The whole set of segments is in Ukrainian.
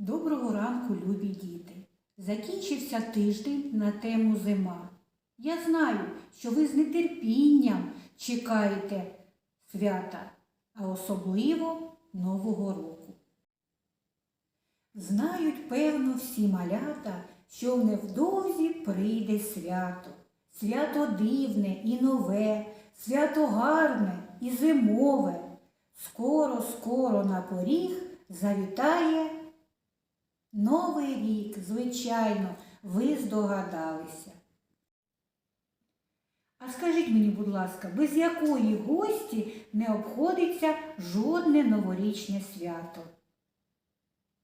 Доброго ранку, любі діти! Закінчився тиждень на тему зима. Я знаю, що ви з нетерпінням чекаєте свята, а особливо Нового року. Знають, певно, всі малята, що невдовзі прийде свято. Свято дивне і нове, свято гарне і зимове. Скоро, скоро на поріг завітає Новий рік, звичайно, ви здогадалися. А скажіть мені, будь ласка, без якої гості не обходиться жодне новорічне свято?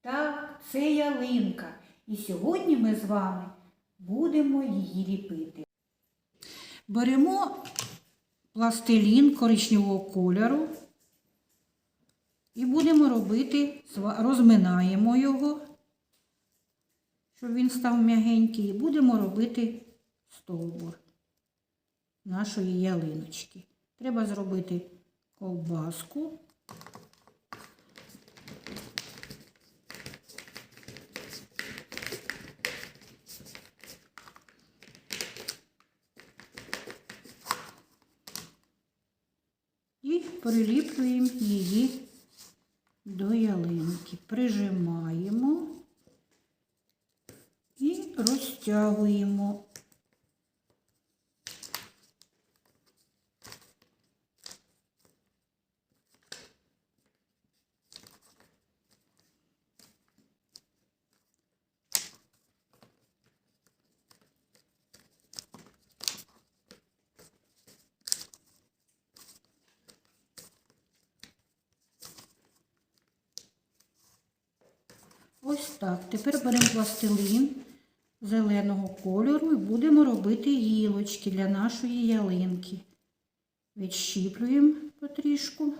Так, це ялинка. І сьогодні ми з вами будемо її ліпити. Беремо пластилін коричневого кольору і будемо робити, розминаємо його, щоб він став м'ягенький, і будемо робити стовбур нашої ялиночки. Треба зробити ковбаску. Приліплюємо її до ялинки. Прижимаємо і розтягуємо. Ось так. Тепер беремо пластилін зеленого кольору і будемо робити гілочки для нашої ялинки. Відщіплюємо потрішку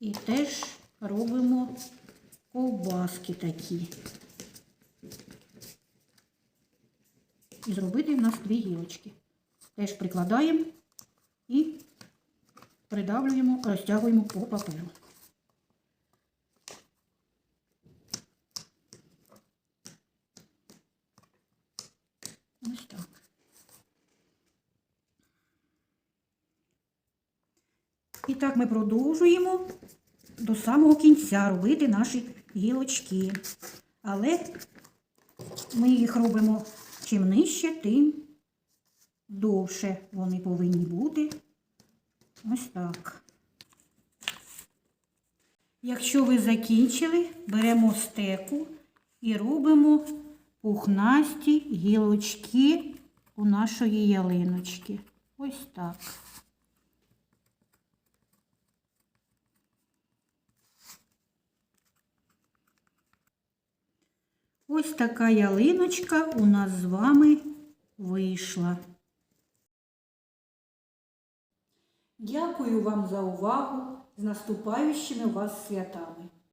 і теж робимо ковбаски такі. І зробити в нас дві гілочки. Теж прикладаємо і придавлюємо, розтягуємо по паперу. Ось так. І так ми продовжуємо до самого кінця робити наші гілочки. Але ми їх робимо чим нижче, тим довше вони повинні бути. Ось так. Якщо ви закінчили, беремо стеку і робимо пухнасті гілочки у нашої ялиночки. Ось так. Ось така ялиночка у нас з вами вийшла. Дякую вам за увагу з наступаючими вас святами.